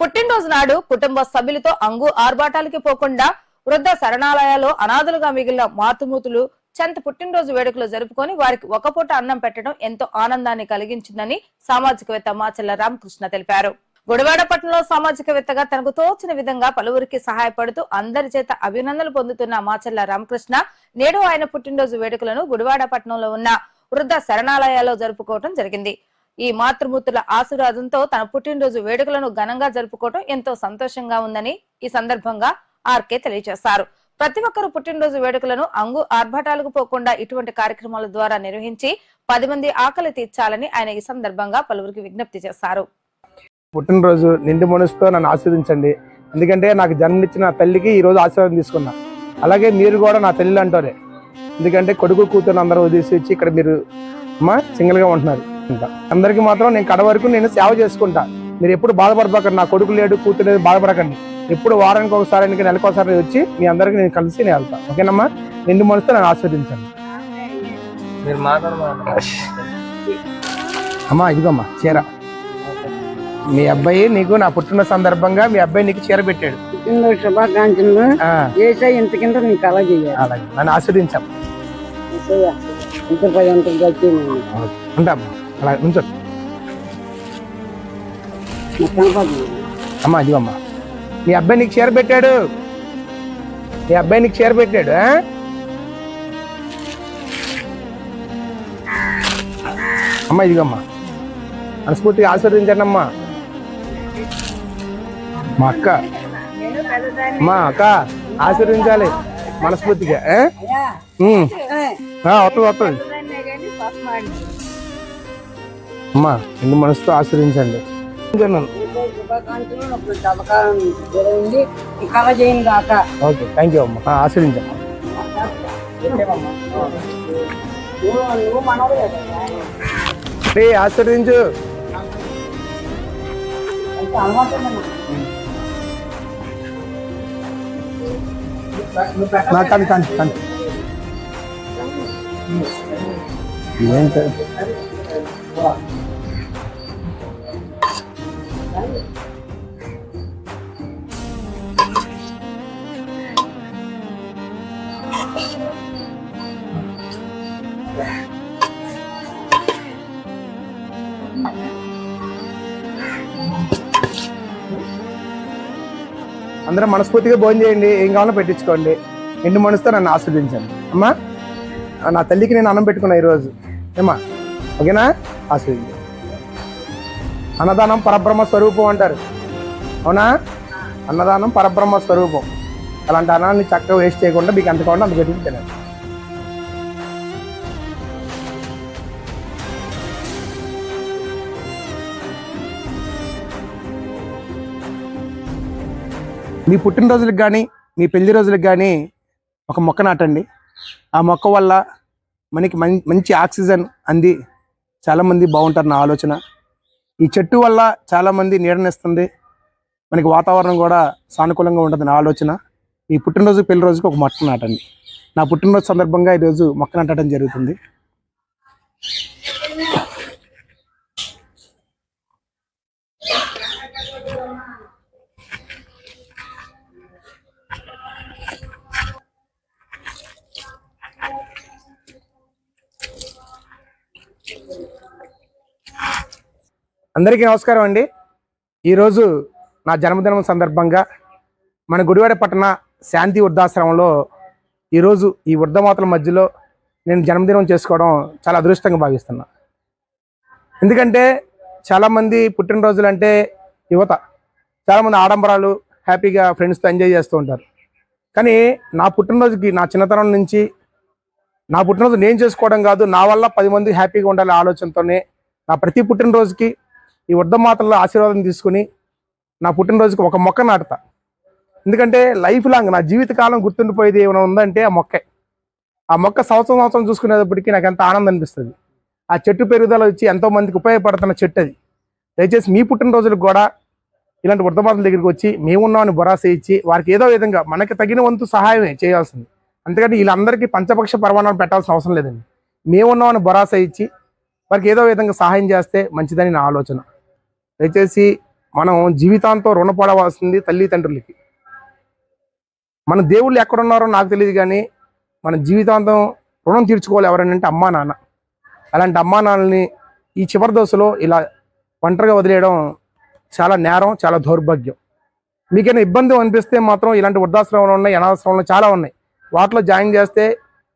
పుట్టినరోజు నాడు కుటుంబ సభ్యులతో అంగు ఆర్భాటాలకి పోకుండా వృద్ధ శరణాలయాల్లో అనాథలుగా మిగిలిన మాతుమూతులు చెంత పుట్టినరోజు వేడుకలు జరుపుకొని వారికి ఒక పూట అన్నం పెట్టడం ఎంతో ఆనందాన్ని కలిగించిందని సామాజికవేత్త మాచెల్ల రామకృష్ణ తెలిపారు. గుడివాడపట్నంలో సామాజికవేత్తగా తనకు తోచిన విధంగా పలువురికి సహాయపడుతూ అందరి చేత అభినందనలు పొందుతున్న మాచెల్ల రామకృష్ణ నేడు ఆయన పుట్టినరోజు వేడుకలను గుడివాడపట్నంలో ఉన్న వృద్ధ శరణాలయాల్లో జరుపుకోవడం జరిగింది. ఈ మాతృమూర్తుల ఆశీర్వాదంతో తన పుట్టినరోజు వేడుకలను ఘనంగా జరుపుకోవడం ఎంతో సంతోషంగా ఉందని ఈ సందర్భంగా ఆర్కే తెలియజేశారు. ప్రతి ఒక్కరు పుట్టినరోజు వేడుకలను అంగు ఆర్భాటాలకు పోకుండా ఇటువంటి కార్యక్రమాల ద్వారా నిర్వహించి పది మంది ఆకలి తీర్చాలని ఆయన ఈ సందర్భంగా పలువురికి విజ్ఞప్తి చేశారు. పుట్టినరోజు నిండు మనసుతో నన్ను ఆస్వాదించండి ఎందుకంటే నాకు జన్మనిచ్చిన తల్లికి ఈ రోజు ఆశీర్వాదం తీసుకున్నా. అలాగే మీరు కూడా నా తల్లి అంటారే ఎందుకంటే కొడుకు కూతురు అందరూ వదిలేసి వచ్చి ఇక్కడ మీరు అమ్మ సింగిల్గా ఉంటున్నారు. ఇంకా అందరికీ మాత్రం నేను కడ వరకు నేను సేవ చేసుకుంటా. మీరు ఎప్పుడు బాధపడబాకండి నా కొడుకు లేడు కూతురు లేదు బాధపడకండి. ఎప్పుడు వారానికి ఒకసారి ఇంకా నెలకు ఒకసారి వచ్చి మీ అందరికి నేను కలిసి నేను వెళ్తాను ఓకేనమ్మా? నిండు మనసుతో నన్ను ఆస్వాదించండి అమ్మా ఇదిగోమ్మా చీర. మీ అబ్బాయి నీకు నా పుట్టిన సందర్భంగా మీ అబ్బాయి నీకు చీర పెట్టాడు. శుభాకాంక్షలు. ఆ, ఏసై ఇంత కింద నీకు అలా చేయాలి అలాగే నన్ను ఆస్వాదించాం ఉంటామ్మా అలా నుంచో అమ్మా. ఇదిగోమ్మా మీ అబ్బాయి నీకు చీర పెట్టాడు. మీ అబ్బాయి నీకు చీర పెట్టాడు? అమ్మా ఇదిగమ్మా మనస్ఫూర్తిగా ఆస్వాదించండి అమ్మా. మా అక్క. మా అక్క ఆశీర్వదించాలి. మనస్ఫూర్తిగా వస్తుంది వస్తుంది ఈ కళ చేయను కాక ఓకే థ్యాంక్ యూ అమ్మా. ఆ, ఆశీర్వదించమ్మా నువ్వు నువ్వు మనవడే కదా. రే ఆశీర్వదించు అంత అలవాటు ఉంది నాకు. నా కానీ కానీ కానీ ఏంటి? అందరూ మనస్ఫూర్తిగా భోజనం చేయండి. ఏం కావాలో పెట్టించుకోండి. ఎండు మనసుతో నన్ను ఆస్వాదించండి అమ్మా నా తల్లికి నేను అన్నం పెట్టుకున్నా ఈరోజు. ఏమా ఓకేనా? ఆస్వాదించండి అన్నదానం పరబ్రహ్మ స్వరూపం అంటారు. అవునా? అన్నదానం పరబ్రహ్మ స్వరూపం. అలాంటి అన్నాన్ని చక్కగా వేస్ట్ చేయకుండా మీకు ఎంత కావాలో అంత పెట్టుకుని తినండి. మీ పుట్టినరోజులకు కానీ మీ పెళ్ళి రోజులకు కానీ ఒక మొక్క నాటండి. ఆ మొక్క వల్ల మనకి మంచి ఆక్సిజన్ అంది చాలామంది బాగుంటారు నా ఆలోచన. ఈ చెట్టు వల్ల చాలామంది నీడనిస్తుంది. మనకి వాతావరణం కూడా సానుకూలంగా ఉంటుంది నా ఆలోచన. ఈ పుట్టినరోజు పెళ్ళి రోజుకి ఒక మొక్క నాటండి. నా పుట్టినరోజు సందర్భంగా ఈరోజు మొక్క నాటడం జరుగుతుంది. అందరికీ నమస్కారం అండి. ఈరోజు నా జన్మదినం సందర్భంగా మన గుడివాడ పట్టణ శాంతి వృద్ధాశ్రమంలో ఈరోజు ఈ వృద్ధమాతల మధ్యలో నేను జన్మదినం చేసుకోవడం చాలా అదృష్టంగా భావిస్తున్నా. ఎందుకంటే చాలామంది పుట్టినరోజులు అంటే యువత చాలామంది ఆడంబరాలు హ్యాపీగా ఫ్రెండ్స్తో ఎంజాయ్ చేస్తూ ఉంటారు. కానీ నా పుట్టినరోజుకి నా చిన్నతనం నుంచి నా పుట్టినరోజు నేను చేసుకోవడం కాదు నా వల్ల పది మంది హ్యాపీగా ఉండాలి ఆలోచనతోనే నా ప్రతి పుట్టినరోజుకి ఈ వృద్ధమాతల ఆశీర్వాదం తీసుకుని నా పుట్టినరోజుకి ఒక మొక్క నాటుతా. ఎందుకంటే లైఫ్ లాంగ్ నా జీవితకాలం గుర్తుండిపోయేది ఏమైనా ఉందంటే ఆ మొక్కే. ఆ మొక్క సంవత్సరం సంవత్సరం చూసుకునేటప్పటికీ నాకు ఎంత ఆనందం అనిపిస్తుంది. ఆ చెట్టు పెరుగుదల వచ్చి ఎంతో మందికి ఉపయోగపడుతున్న చెట్టు అది. దయచేసి మీ పుట్టినరోజులకు కూడా ఇలాంటి వృద్ధమాతల దగ్గరికి వచ్చి మేమున్నామని భరోసా ఇచ్చి వారికి ఏదో విధంగా మనకి తగిన వంతు సహాయమే చేయాల్సింది. అంతేకాని వీళ్ళందరికీ పంచపక్ష పరమాణాలు పెట్టాల్సిన అవసరం లేదండి. మేమున్నామని భరోసా ఇచ్చి వారికి ఏదో విధంగా సహాయం చేస్తే మంచిదని నా ఆలోచన. దయచేసి మనం జీవితాంతం రుణపడవలసింది తల్లిదండ్రులకి. మన దేవుళ్ళు ఎక్కడున్నారో నాకు తెలియదు కానీ మన జీవితాంతం రుణం తీర్చుకోవాలి ఎవరని అంటే అమ్మా నాన్న. అలాంటి అమ్మా నాన్నని ఈ చివరి దశలో ఇలా ఒంటరిగా వదిలేయడం చాలా నేరం చాలా దౌర్భాగ్యం. మీకైనా ఇబ్బంది అనిపిస్తే మాత్రం ఇలాంటి వృద్ధాశ్రమంలో ఉన్నాయి అనాథాశ్రమంలో చాలా ఉన్నాయి. వాటిలో జాయిన్ చేస్తే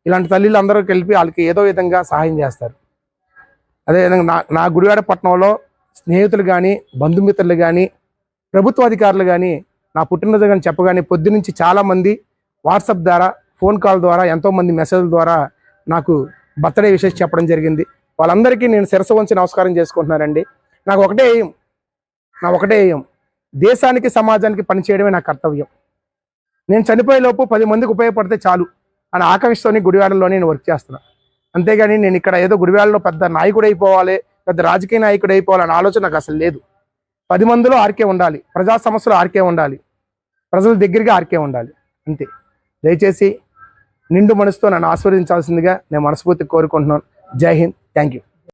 ఇలాంటి తల్లిలు అందరూ కలిపి వాళ్ళకి ఏదో విధంగా సహాయం చేస్తారు. అదేవిధంగా నా నా గుడివాడ పట్టణంలో స్నేహితులు కానీ బంధుమిత్రులు కానీ ప్రభుత్వ అధికారులు కానీ నా పుట్టినరోజు కానీ చెప్పగానే పొద్దునుంచి చాలామంది వాట్సాప్ ద్వారా ఫోన్ కాల్ ద్వారా ఎంతోమంది మెసేజ్ల ద్వారా నాకు బర్త్డే విషయం చెప్పడం జరిగింది. వాళ్ళందరికీ నేను శిరసు వంచి నమస్కారం చేసుకుంటున్నానండి. నాకు ఒకటే ఏం నా ఒకటే ఏం దేశానికి సమాజానికి పనిచేయడమే నా కర్తవ్యం. నేను చనిపోయే లోపు పది మందికి ఉపయోగపడితే చాలు అని ఆకాంక్షతోని గుడివాడలో నేను వర్క్ చేస్తున్నా. అంతేగాని నేను ఇక్కడ ఏదో గుడివాడలో పెద్ద నాయకుడు అయిపోవాలి పెద్ద రాజకీయ నాయకుడు అయిపోవాలనే ఆలోచన నాకు అసలు లేదు. పది మందిలో ఆర్కే ఉండాలి ప్రజా సమస్యలు ఆర్కే ఉండాలి ప్రజల దగ్గరగా ఆర్కే ఉండాలి అంతే. దయచేసి నిండు మనసుతో నన్ను ఆస్వాదించాల్సిందిగా నేను మనస్ఫూర్తి కోరుకుంటున్నాను. జై హింద్. Thank you.